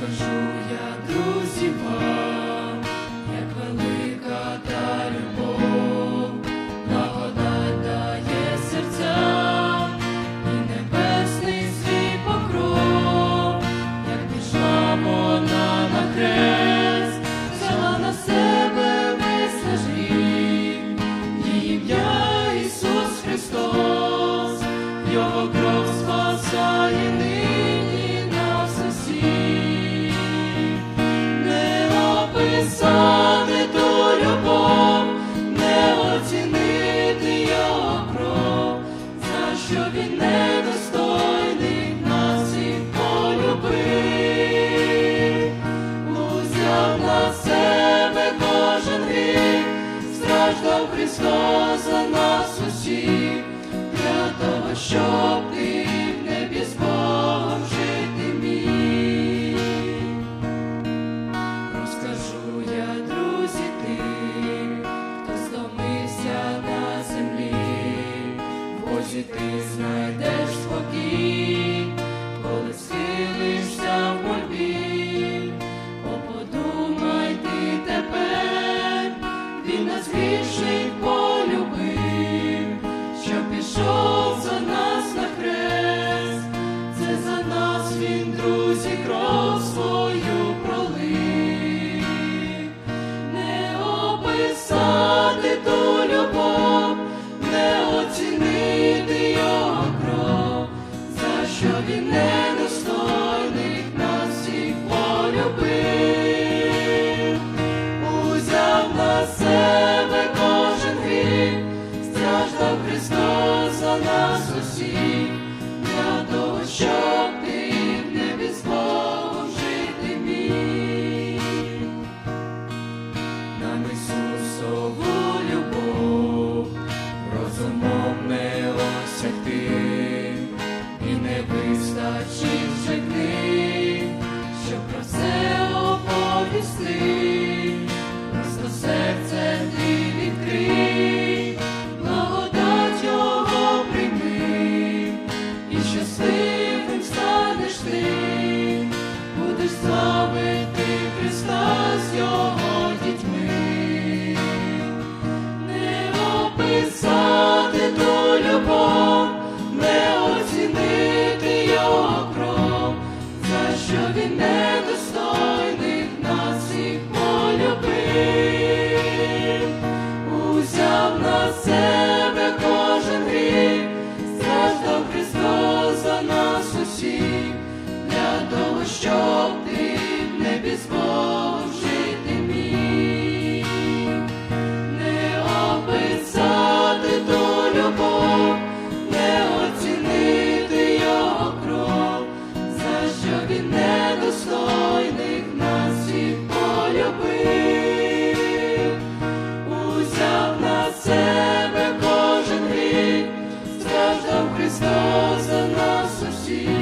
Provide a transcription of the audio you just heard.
Розкажу я, друзі, вам, як велика та любов, благодать дає серцям і небесний свій покров, як пішла вона на хрест, взяла на себе весь гріх, її ім'я Ісус Христос, Його кров спасає Христос за нас усіх, для того, щоб ти в небі з. Розкажу я, друзі, тим, хто стомився на землі, Бозі ти знайдеш він полюбив, що пішов за нас на хрест, це за нас він, друзі, кров свою пролив, не описати ту любов, не оцінити його кров, за що він недостойних нас всіх полюбив, вистачить вже себе